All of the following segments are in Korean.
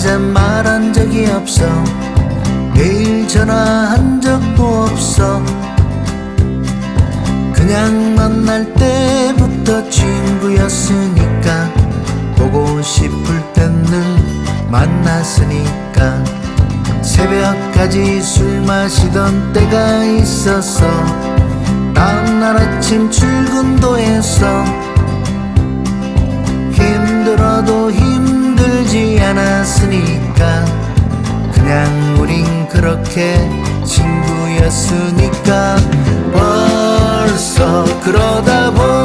어제 말한 적이 없어. 내일 전화한 적도 없어. 그냥 만날 때부터 친구였으니까 보고 싶을 땐 늘 만났으니까. 새벽까지 술 마시던 때가 있었어 다음날 아침 출근도 했어 힘들어도 힘 친구였으니까 그냥 우린 그렇게 친구였으니까 벌써 그러다 보니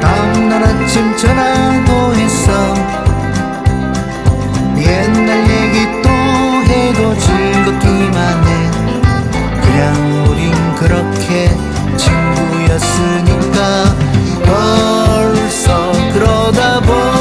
다음날 아침 전화도 했어. 옛날 얘기 또 해도 즐겁기만 해. 그냥 우린 그렇게 친구였으니까 벌써 그러다 보니